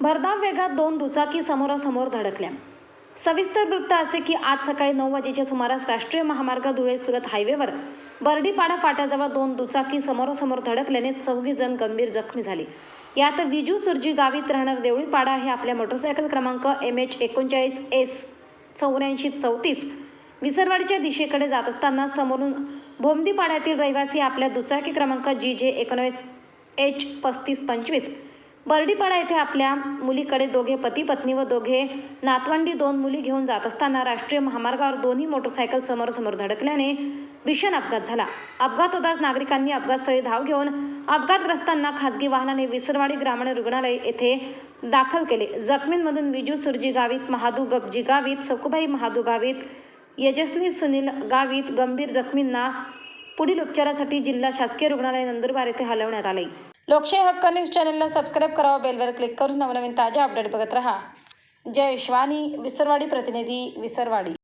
भरधाव वेगात दोन दुचाकी समोरासमोर धडकल्या. सविस्तर वृत्त असे की आज सकाळी नऊ वाजेच्या सुमारास राष्ट्रीय महामार्ग धुळे सुरत हायवेवर बर्डीपाडा फाट्याजवळ दोन दुचाकी समोरासमोर धडकल्याने चौघी जण गंभीर जखमी झाले. यात विजू सुरजी गावीत राहणार देवळीपाडा हे आपल्या मोटरसायकल क्रमांक एम एच एकोणचाळीस एस चौऱ्याऐंशी चौतीस विसरवाडीच्या दिशेकडे जात असताना समोरून भोमदीपाड्यातील रहिवासी आपल्या दुचाकी क्रमांक जी जे एकोणवीस एच पस्तीस पंचवीस बर्डीपाडा येथे आपल्या मुलीकडे दोघे पती पत्नी व दोघे नातवंडी दोन मुली घेऊन जात असताना राष्ट्रीय महामार्गावर दोन्ही मोटरसायकल समोरसमोर धडकल्याने भीषण अपघात झाला. अपघात होताच नागरिकांनी अपघातस्थळी धाव घेऊन अपघातग्रस्तांना खासगी वाहनाने विसरवाडी ग्रामीण रुग्णालय येथे दाखल केले. जखमींमधून विजू सुरजी गावित महादू गबजी गावित सकुबाई महादू गावित यजस्नी सुनील गावित गंभीर जखमींना पुढील उपचारासाठी जिल्हा शासकीय रुग्णालय नंदुरबार येथे हलवण्यात आले. लोकशाही हक्क न्यूज चॅनलला सबस्क्राईब करावं बेलवर क्लिक करून नवनवीन ताज्या अपडेट बघत रहा. जय श्वानी विसरवाडी प्रतिनिधी विसरवाडी.